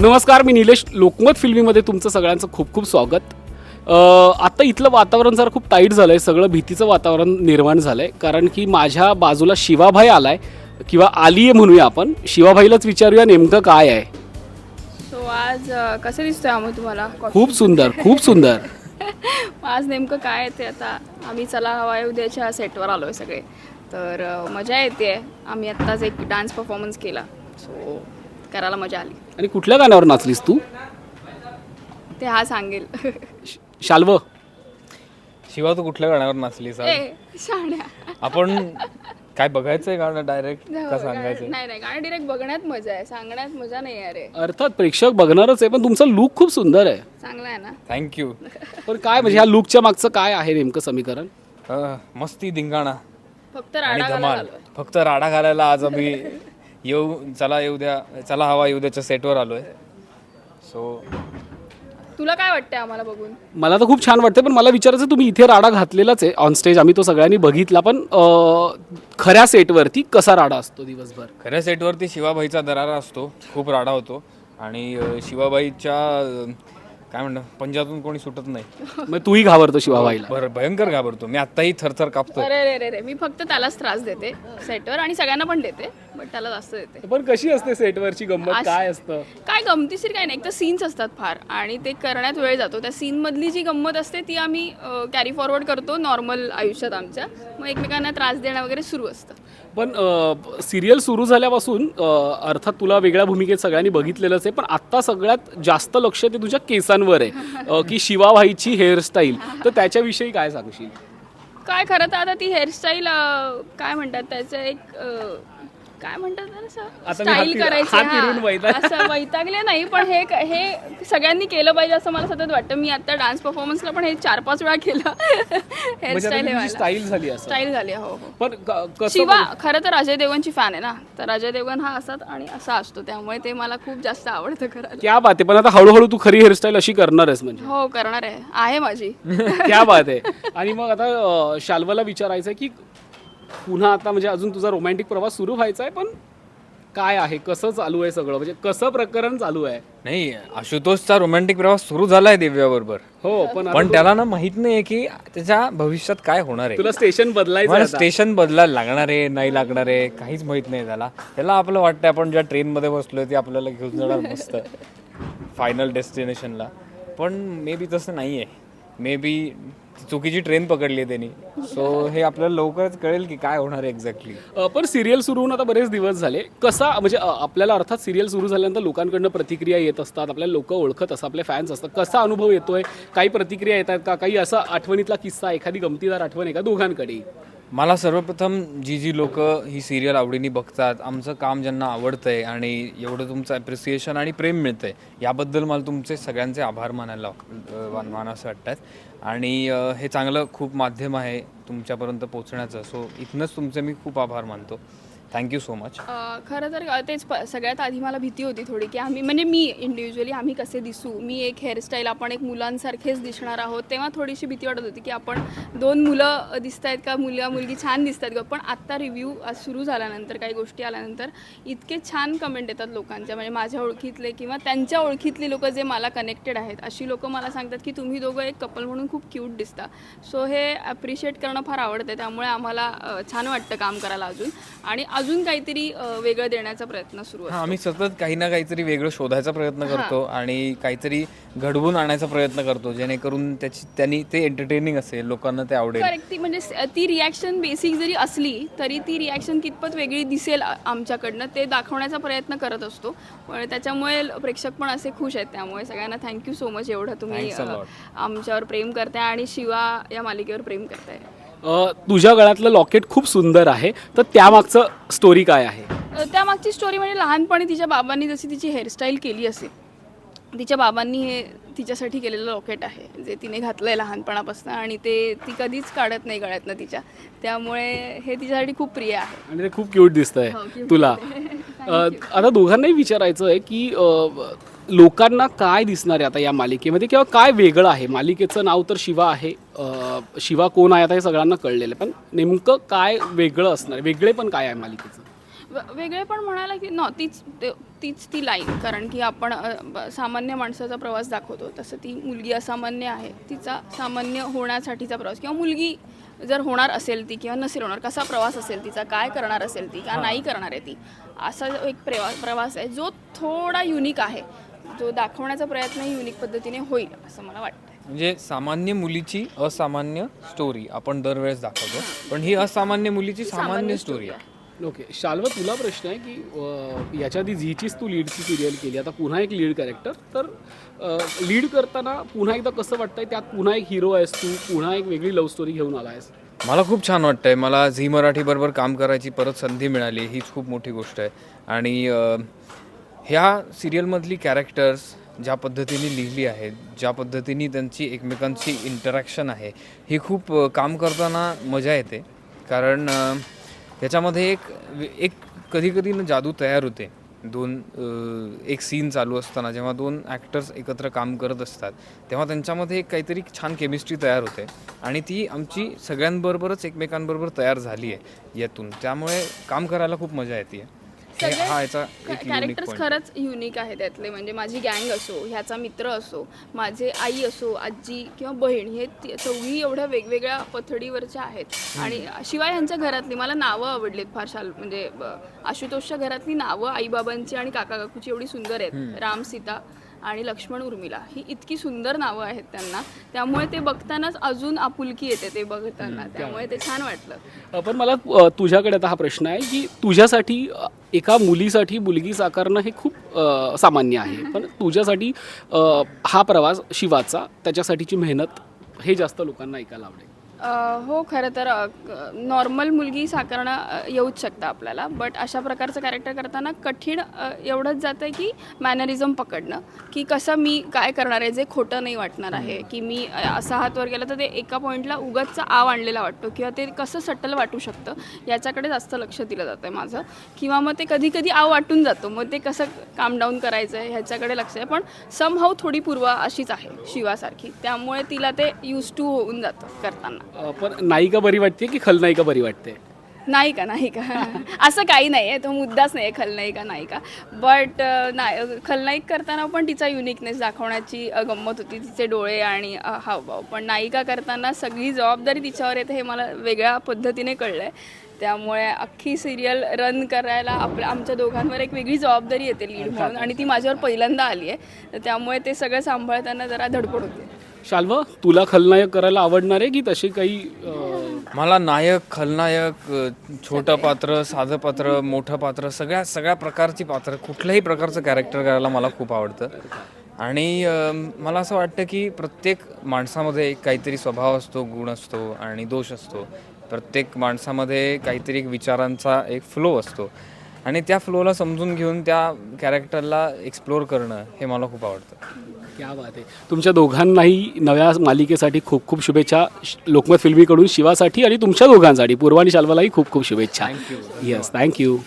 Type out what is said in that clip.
नमस्कार मी निलेश लोकमत फिल्मीमध्ये तुमचं सगळ्यांचं खूप खूप स्वागत. आता इथलं वातावरण जरा खूप टाईट झालं आहे सगळं भीतीचं वातावरण निर्माण झालं आहे कारण की माझ्या बाजूला शिवाभाई आला आहे किंवा आली आहे म्हणूया आपण. शिवाभाईलाच विचारूया नेमकं काय आहे. सो आज अ, कसं दिसतोय आम्ही तुम्हाला? खूप सुंदर खूप सुंदर. आज नेमकं काय आहे ते आता? आम्ही चला हवा उद्याच्या सेटवर आलो आहे सगळे. तर अ, मजा येते आम्ही आत्ताच एक डान्स परफॉर्मन्स केला. सो करायला मजा आली. आणि कुठल्या गाण्यावर नाचलीस तू? ते हा सांगेल. शाल्व. शिवा तू कुठल्या गाण्यावर नाचली सर ए शाण्या. आपण काय बघायचंय गाणं डायरेक्ट का सांगायचंय? नाही नाही गाणं डिरेक्ट बघण्यात मजा आहे. सांगण्यात मजा नाही आहे अरे अर्थात प्रेक्षक बघणारच आहे पण तुमचा लूक खूप सुंदर आहे. चांगला आहे ना? थँक्यू पण काय म्हणजे ह्या लूकच्या मागचं काय आहे नेमकं समीकरण? मस्ती धिंगाणा. आणि राडा घालायला धमाल. आलोय. फक्त राडा घालायला आज आम्ही येऊ चला येऊ द्या चला हवा येऊ द्याच्या सेटवर आलोय. सो तुला काय वाटतंय आम्हाला बघून? मला तर खूप छान वाटतं पण मला विचारायचं तुम्ही इथे राडा घातलेलाच आहे ऑन स्टेज आम्ही तो सगळ्यांनी बघितला पण अ, खऱ्या सेटवरती कसा राडा असतो दिवसभर? खऱ्या सेटवरती शिवाबाईचा दरारा असतो खूप राडा होतो. आणि अं, शिवाबाईच्या अं, काय म्हणणं पंजातून कोणी सुटत नाही. मग तूही घाबरतो शिवाबाईला. भर भयंकर घाबरतो. मी आत्ताही थरथर कापतो अरे रे रे रे मी फक्त त्यालाच त्रास देते सेटवर आणि सगळ्यांना पण देते. बट त्याला जास्त देते पण कशी असते सेटवरची गंमत? काय असतं? काय गमतीशीर काय नाही एक तर सीन्स असतात फार आणि ते करण्यात वेळ जातो. त्या सीनमधली जी गंमत असते ती आम्ही कॅरी फॉरवर्ड करतो नॉर्मल आयुष्यात आमच्या. मग एकमेकांना त्रास देणं वगैरे सुरू असतं. पण सिरियल सुरू झाल्यापासून अर्थात तुला वेगळ्या भूमिकेत सगळ्यांनी बघितलेलंच आहे पण आत्ता सगळ्यात जास्त लक्ष ते तुझ्या केसांवर आहे. की शिवाभाईची हेअरस्टाईल तर त्याच्याविषयी काय सांगशील? काय खरं तर आता ती हेअरस्टाईल काय म्हणतात त्याचं एक काय म्हणतात त्याला असं? आता मी स्टाईल फिर- करायची हात हा. फिरवून वैताग- असं वैतागले नाही पण हे हे सगळ्यांनी केलं पाहिजे असं मला सतत वाटतं. मी आता डान्स परफॉर्मन्सला पण हे चार पाच वेळा केलं. म्हणजे हेअरस्टाईल स्टाईल झाली असं. स्टाईल झाली हो हो. पण क- कसं शिवा खरं तर अजय देवगनची फॅन आहे ना. तर अजय देवगन हा असाच आणि असा असतो. त्यामुळे ते मला खूप जास्त आवडतं करायला. क्या बात आहे. पण आता हळूहळू तू खरी हेअरस्टाईल अशी करणारच म्हणजे. हो करणार आहे. आहे माझी. क्या बात आहे. आणि मग आता अ, शाल्वाला विचारायचं आहे की पुन्हा आता म्हणजे अजून तुझा रोमॅन्टिक प्रवास सुरू व्हायचा आहे पण काय आहे? कसं चालू आहे सगळं? म्हणजे कसं प्रकरण चालू आहे? नाही आशुतोषचा रोमॅन्टिक प्रवास सुरू झालाय दिव्याबरोबर. हो पण पण त्याला ना माहीत नाही की त्याच्या भविष्यात काय होणार आहे. तुला स्टेशन बदलायचं आहे मला आता. स्टेशन बदलायला लागणार आहे नाही लागणार आहे काहीच माहीत नाही त्याला. त्याला आपलं वाटतं आपण ज्या ट्रेनमध्ये बसलोय ती आपल्याला घेऊन जाणार मस्त. फायनल डेस्टिनेशनला पण मे बी तसं नाही आहे मे बी चुकीची ट्रेन पकडली आहे त्यांनी. सो हे आपल्याला लवकरच कळेल की काय होणार आहे एक्झॅक्टली अ, पण सिरियल सुरू होऊन आता बरेच दिवस झाले. कसा म्हणजे अ, आपल्याला अर्थात सिरियल सुरू झाल्यानंतर लोकांकडनं प्रतिक्रिया येत असतात आपल्याला लोक ओळखत असतात आपले फॅन्स असतात. कसा अनुभव येतोय? काही प्रतिक्रिया येतात का? काही असा आठवणीतला किस्सा एखादी गमतीदार आठवण आहे का दोघांकडे? मला सर्वप्रथम जी जी लोक ही सिरियल आवडीने बघतात आमचं काम ज्यांना आवडतं आहे आणि एवढं तुमचं ॲप्रिसिएशन आणि प्रेम मिळतं आहे याबद्दल मला तुमचे सगळ्यांचे आभार मानायला अ, वाटत वाटतात आणि हे चांगलं खूप माध्यम आहे तुमच्यापर्यंत पोचण्याचं सो इथनंच तुमचे मी खूप आभार मानतो. थँक्यू सो मच अ, खरं तर अ, तेच प- सगळ्यात आधी मला भीती होती थोडी की आम्ही म्हणजे मी इंडिव्हिज्युअली आम्ही कसे दिसू? मी एक हेअरस्टाईल आपण एक मुलांसारखेच दिसणार आहोत. तेव्हा थोडीशी भीती वाटत होती की आपण दोन मुलं दिसत आहेत का? मुलगा मुलगी छान दिसत आहेत का? पण आत्ता रिव्ह्यू सुरू झाल्यानंतर काही गोष्टी आल्यानंतर इतके छान कमेंट येतात लोकांच्या. म्हणजे माझ्या ओळखीतले किंवा त्यांच्या ओळखीतली लोकं जे मला कनेक्टेड आहेत अशी लोक मला सांगतात की तुम्ही दोघं एक कपल म्हणून खूप क्यूट दिसता. सो हे ॲप्रिशिएट करणं फार आवडतं त्यामुळे आम्हाला अ, छान वाटतं काम करायला अजून. आणि अजून काहीतरी अ, वेगळं देण्याचा प्रयत्न सुरू हां आहे आम्ही सतत काही ना काहीतरी वेगळं शोधायचा प्रयत्न करतो आणि काहीतरी घडवून आणायचा प्रयत्न करतो जेणेकरून त्याची त्यांनी ते एंटरटेनिंग असेल लोकांना ते आवडेल. करेक्ट ती म्हणजे स- ती रिॲक्शन बेसिक जरी असली तरी ती रिॲक्शन कितपत वेगळी दिसेल आ- आमच्याकडनं ते दाखवण्याचा प्रयत्न करत असतो. पण त्याच्यामुळे ल- प्रेक्षक पण असे खुश आहेत त्यामुळे सगळ्यांना थँक्यू सो मच एवढं तुम्ही Thanks a अ, lot. आमच्यावर प्रेम करताय आणि शिवा या मालिकेवर प्रेम करताय. तुझ्या गळ्यातलं लॉकेट खूप सुंदर आहे. तर त्यामागचं स्टोरी काय आहे? त्यामागची स्टोरी म्हणजे लहानपणी तिच्या बाबांनी जशी तिची हेअरस्टाईल केली असेल तिच्या बाबांनी हे तिच्यासाठी केलेलं लॉकेट आहे जे तिने घातलं आहे लहानपणापासून आणि ते ती कधीच काढत नाही गळ्यातनं तिच्या. त्यामुळे हे तिच्यासाठी खूप प्रिय आहे. आणि ते खूप क्यूट दिसतंय हो, तुला. आता दोघांनाही विचारायचं आहे की लोकांना काय दिसणार आहे आता या मालिकेमध्ये? किंवा काय वेगळं आहे? मालिकेचं नाव तर शिवा आहे. शिवा कोण आहे आता हे सगळ्यांना कळलेलं आहे. पण नेमकं काय वेगळं असणार? आहे? वेगळे पण काय आहे मालिकेचं? वेगळे पण म्हणायला की न तीच ते- तीच ती लाईन कारण की आपण सामान्य माणसाचा प्रवास दाखवतो. तसं ती मुलगी असामान्य आहे. तिचा सामान्य होण्यासाठीचा प्रवास. किंवा मुलगी जर होणार असेल ती किंवा नसेल होणार कसा प्रवास असेल तिचा काय करणार असेल ती का नाही करणार आहे ती असा जो एक प्रवास प्रवास आहे जो थोडा युनिक आहे. जो दाखवण्याचा प्रयत्न युनिक पद्धतीने होईल असं मला वाटतं म्हणजे सामान्य मुलीची असामान्य स्टोरी आपण दरवेळेस दाखवतो. पण ही असामान्य मुलीची सामान्य स्टोरी आहे. ओके शाल्व तुला प्रश्न आहे की अ, याच्या आधी झीचीच तू लीडची सिरियल केली. आता पुन्हा एक लीड कॅरेक्टर तर लीड करताना पुन्हा एकदा कसं वाटतंय? त्यात पुन्हा एक हिरो आहेस तू पुन्हा एक वेगळी लव्ह स्टोरी घेऊन आला आहेस मला खूप छान वाटतंय. मला झी मराठीबरोबर काम करायची परत संधी मिळाली. हीच खूप मोठी गोष्ट आहे. आणि अं, ह्या सिरियलमधली कॅरेक्टर्स ज्या पद्धतीने लिहिली आहेत ज्या पद्धतीने त्यांची एकमेकांची इंटरॅक्शन आहे ही खूप काम करताना मजा येते. कारण त्याच्यामध्ये एक एक कधीकधी ना जादू तयार होते. दोन एक सीन चालू असताना जेव्हा दोन ॲक्टर्स एकत्र काम करत असतात तेव्हा त्यांच्यामध्ये एक काहीतरी छान केमिस्ट्री तयार होते. आणि ती आमची सगळ्यांबरोबरच एकमेकांबरोबर तयार झाली आहे यातून. त्यामुळे काम करायला खूप मजा येते. हा याचा एक युनिक कॅरेक्टर्स पॉईंट खरंच युनिक आहे त्यातले म्हणजे माझी गँग असो ह्याचा मित्र असो माझे आई असो आजी किंवा बहीण हे ती- चौघी एवढ्या वेगवेगळ्या पथडीवरच्या आहेत. आणि शिवाय यांच्या घरातली मला नावं आवडलीत फार शाल म्हणजे ब- आशुतोषच्या घरातली नावं आईबाबांची आणि काका काकूची एवढी सुंदर आहेत. राम सीता आणि लक्ष्मण उर्मिला. ही इतकी सुंदर नावं आहेत त्यांना. त्यामुळे ते बघतानाच अजून आपुलकी येते ते बघताना. त्यामुळे ते छान वाटलं. पण मला तुझ्याकडे आता हा प्रश्न आहे की तुझ्यासाठी एका मुलीसाठी मुलगी साकारणं हे खूप सामान्य आहे. पण तुझ्यासाठी हा प्रवास शिवाचा त्याच्यासाठीची मेहनत हे जास्त लोकांना ऐकायला आवडेल. अ, हो खरं तर नॉर्मल मुलगी साकारणं येऊच शकतं आपल्याला. बट अशा प्रकारचं कॅरेक्टर करताना कठीण अ, एवढंच जातं आहे की मॅनरिझम पकडणं. की कसं मी काय करणार आहे जे खोटं नाही वाटणार आहे. की मी अ, असा हात वर गेला तर ते एका पॉईंटला उगाचचा आव आणलेला वाटतो. किंवा ते कसं सटल वाटू शकतं याच्याकडे जास्त लक्ष दिलं जातं आहे माझं. किंवा मग ते कधी कधी आव वाटून जातो. मग ते कसं काम डाऊन करायचं आहे ह्याच्याकडे लक्ष आहे. पण समहाऊ थोडी पूर्वा अशीच आहे शिवासारखी. त्यामुळे तिला ते यूज टू होऊन जातं करताना. अ, पण नायिका बरी वाटते की खलनायिका बरी वाटते? नाही का नाही का असं काही नाही आहे तो मुद्दाच नाही आहे खलनायिका नायिका. बट नाही खलनायिक करताना पण तिचा युनिकनेस दाखवण्याची अ, गंमत होती. तिचे डोळे आणि अ, हावभाव. पण नायिका करताना सगळी जबाबदारी तिच्यावर येते हे मला वेगळ्या पद्धतीने कळलं आहे त्यामुळे अख्खी सिरियल रन करायला आपल्या आमच्या दोघांवर एक वेगळी जबाबदारी येते लीड म्हणून. आणि ती माझ्यावर पहिल्यांदा आली आहे तर त्यामुळे ते सगळं सांभाळताना जरा धडपड होते. शाल्व तुला खलनायक करायला आवडणार आहे की तशी काही अ, मला नायक खलनायक अ, छोटं पात्र साधं पात्र मोठं पात्र सगळ्या सगळ्या प्रकारची पात्र कुठल्याही प्रकारचं कॅरेक्टर करायला मला खूप आवडतं. आणि अ, मला असं वाटतं की प्रत्येक माणसामध्ये एक काहीतरी स्वभाव असतो गुण असतो आणि दोष असतो. प्रत्येक माणसामध्ये काहीतरी एक विचारांचा एक फ्लो असतो. आणि त्या फ्लोला समजून घेऊन त्या कॅरेक्टरला एक्सप्लोअर करणं हे मला खूप आवडतं. क्या बात आहे. तुमच्या दोघांनाही नव्या मालिकेसाठी खूप खूप शुभेच्छा. श- लोकमत फिल्मीकडून शिवासाठी आणि तुमच्या दोघांसाठी. पूर्व आणि शाल्वालाही खूप खूप शुभेच्छा. Yes thank you